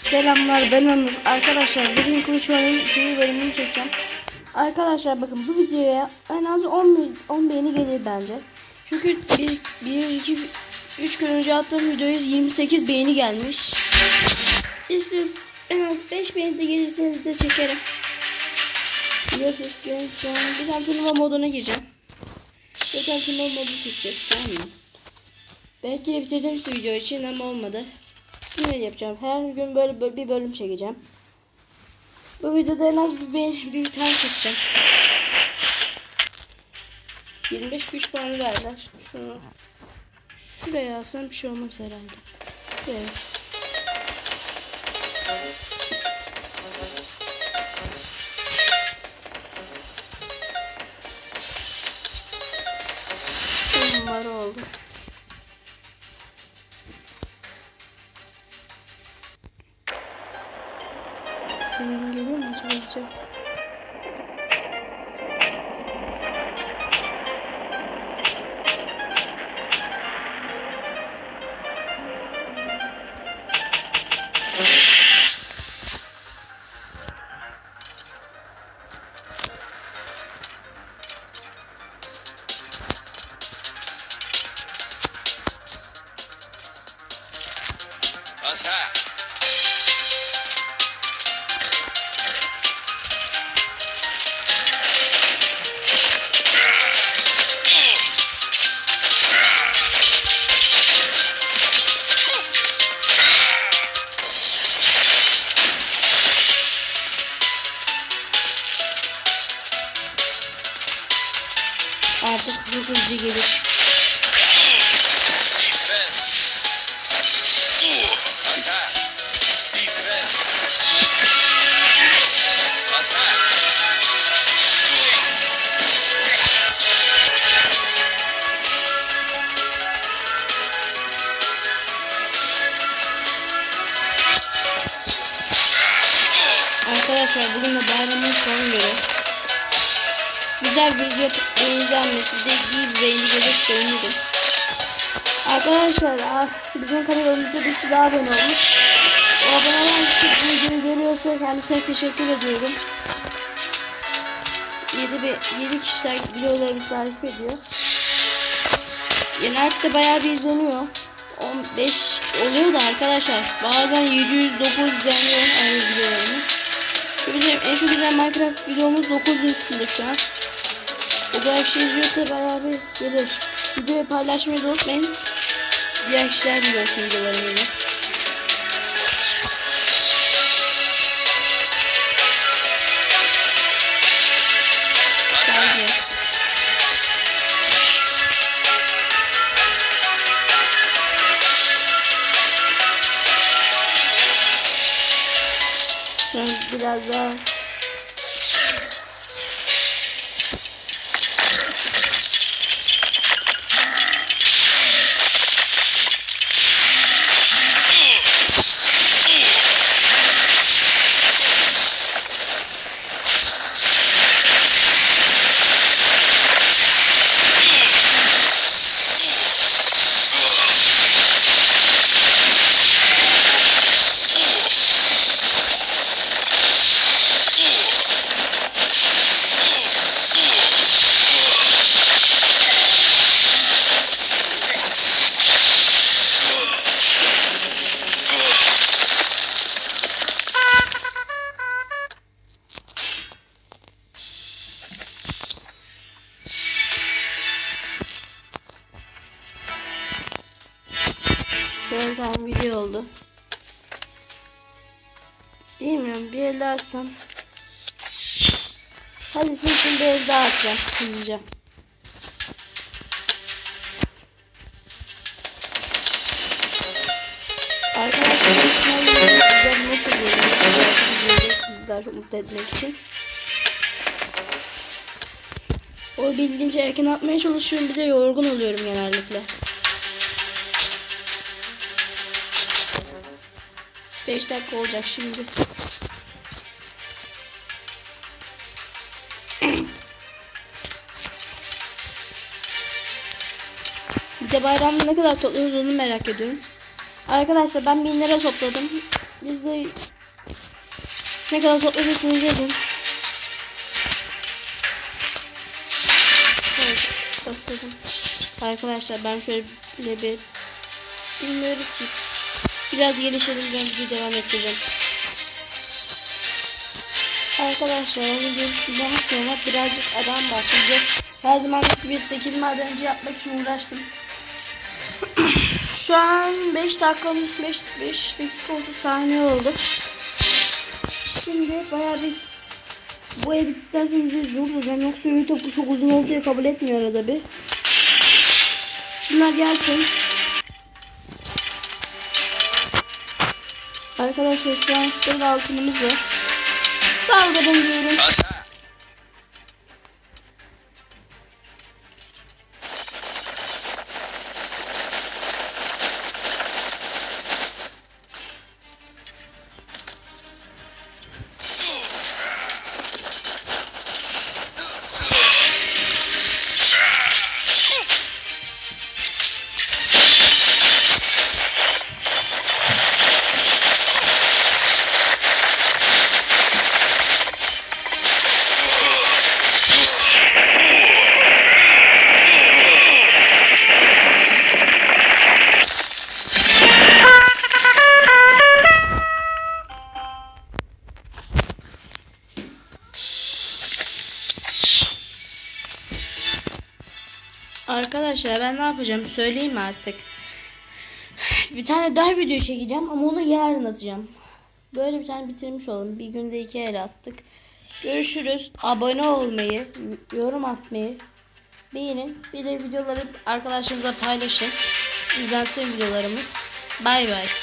Selamlar ben Onur. Arkadaşlar bugün Kılıç Oyun'un 3. bölümünü çekeceğim. Arkadaşlar bakın bu videoya en az 10, be- 10 beğeni gelir bence. Çünkü 1, 1 2, 3 gün önce attığım videoya 28 beğeni gelmiş. İstiyoruz en az 5 beğeni de gelirseniz de çekerim. Biliyorsunuz şu an bir tane turnuva moduna gireceğim. Bir tane turnuva modu seçeceğiz tamam mı? Belki de bitirdim şu video için ama olmadı. Sinir yapacağım. Her gün böyle, böyle bir bölüm çekeceğim. Bu videoda en az bir, bir, bir tane çekeceğim. 25 güç puanı verdiler. Şunu şuraya alsam bir şey olmaz herhalde. Evet. Hoşçakalın. Artık hızlı gelir. Arkadaşlar bugün de bayramın son günü. Güzel video izlenmesi de iyi bir beğeni. Arkadaşlar ah, bizim kanalımızda bir kişi daha abone olmuş. O abone olan kişi videoyu görüyorsa kendisine teşekkür ediyorum. 7, bir, 7 kişiler videolarımı takip ediyor. Da bayağı bir izleniyor. 15 oluyor da arkadaşlar. Bazen 700 900 izleniyor aynı videolarımız. Şu bizim en çok güzel Minecraft videomuz 9'un üstünde şu an. Kadar kişi izliyorsa bayağı bir gelir. Videoyu paylaşmayı unutmayın. Diğer kişiler görsün videolarımızı. Biraz daha Şöyle tam video oldu. Bilmiyorum bir el daha atsam. Hadi sizin için bir el daha atacağım hızlıca. Arkadaşlar güzel not çok mutlu etmek için. O bildiğince erken atmaya çalışıyorum. Bir de yorgun oluyorum genellikle. 5 dakika olacak şimdi. Bir de bayramda ne kadar topluyoruz onu merak ediyorum. Arkadaşlar ben 1000 lira topladım. Biz de ne kadar toplayabilirsiniz yazın. Arkadaşlar ben şöyle bir bilmiyorum ki. Biraz gelişelim ben video devam edeceğim. Arkadaşlar onu geçtikten sonra birazcık adam bahsedecek. Her zaman gibi 8 madenci yapmak için uğraştım. Şu an 5 dakikamız 5, 5 dakika 30 saniye oldu. Şimdi bayağı bir bu ev bittikten sonra bize zor duracağım. Yoksa YouTube çok uzun oldu diye kabul etmiyor arada bir. Şunlar gelsin. Arkadaşlar şu an şurada altınımız var. Saldırın diyorum. Arkadaşlar ben ne yapacağım söyleyeyim artık? Bir tane daha video çekeceğim ama onu yarın atacağım. Böyle bir tane bitirmiş olalım. Bir günde iki el attık. Görüşürüz. Abone olmayı, yorum atmayı beğenin. Bir de videoları arkadaşlarınızla paylaşın. İzlensin videolarımız. Bay bay.